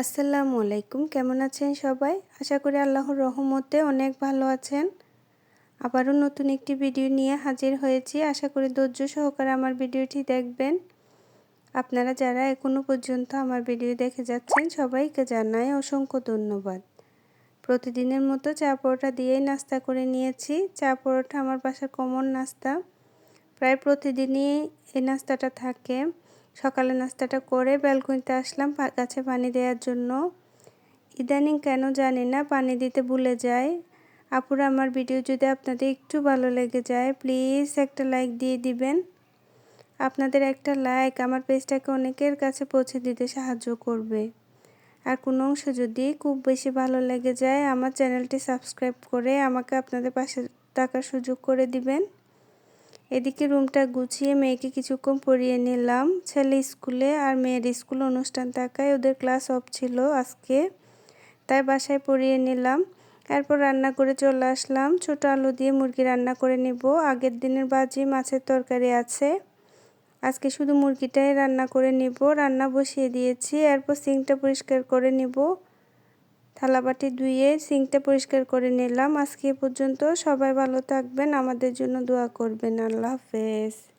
আসসালামু আলাইকুম। কেমন আছেন সবাই? আশা করি আল্লাহর রহমতে অনেক ভালো আছেন। আবারও নতুন একটি ভিডিও নিয়ে হাজির হয়েছি। আশা করি ধৈর্য সহকারে আমার ভিডিওটি দেখবেন। আপনারা যারা এখনও পর্যন্ত আমার ভিডিও দেখে যাচ্ছেন, সবাইকে জানাই অসংখ্য ধন্যবাদ। প্রতিদিনের মতো চা পরোটা দিয়েই নাস্তা করে নিয়েছি। চা পরোটা আমার বাসার কমন নাস্তা। প্রায় প্রতিদিনই এই নাস্তাটা থাকে। সকালে নাস্তাটা করে ব্যালকনিতে আসলাম গাছে পানি দেওয়ার জন্য। ইদানিং কেন জানি না, পানি দিতে ভুলে যায় আপুরা, আমার ভিডিও যদি আপনাদের একটু ভালো লেগে যায়, প্লিজ একটা লাইক দিয়ে দিবেন। আপনাদের একটা লাইক আমার পেজটাকে অনেকের কাছে পৌঁছে দিতে সাহায্য করবে। আর কোনো অংশ যদি খুব বেশি ভালো লেগে যায়, আমার চ্যানেলটি সাবস্ক্রাইব করে আমাকে আপনাদের পাশে থাকার সুযোগ করে দিবেন। এদিকে রুমটা গুছিয়ে মেয়েকে কিছুক্ষণ পড়িয়ে নিলাম। ছেলে স্কুলে আর মেয়ের স্কুল অনুষ্ঠান থাকায় ওদের ক্লাস অফ ছিল আজকে, তাই বাসায় পড়িয়ে নিলাম। এরপর রান্না করে চলে আসলাম। ছোট আলু দিয়ে মুরগি রান্না করে নিব। আগের দিনের বাজি মাছের তরকারি আছে। আজকে শুধু মুরগিটাই রান্না করে নিব। রান্না বসিয়ে দিয়েছি। এরপর সিংটা পরিষ্কার করে নিব। থালাবাটি ধুয়ে সিঙ্কটা পরিষ্কার করে নিলাম। আজকে পর্যন্ত সবাই ভালো থাকবেন। আমাদের জন্য দোয়া করবেন। আল্লাহ হাফেজ।